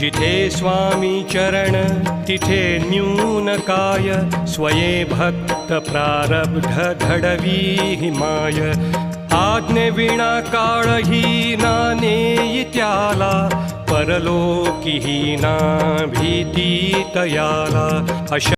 जिथे स्वामी चरण तिथे न्यून काय स्वये भक्त प्रारब्ध घडवी हिमाय. आज्ञे विणा काळही नाने त्याला परलोकी ना भीती तयाला अश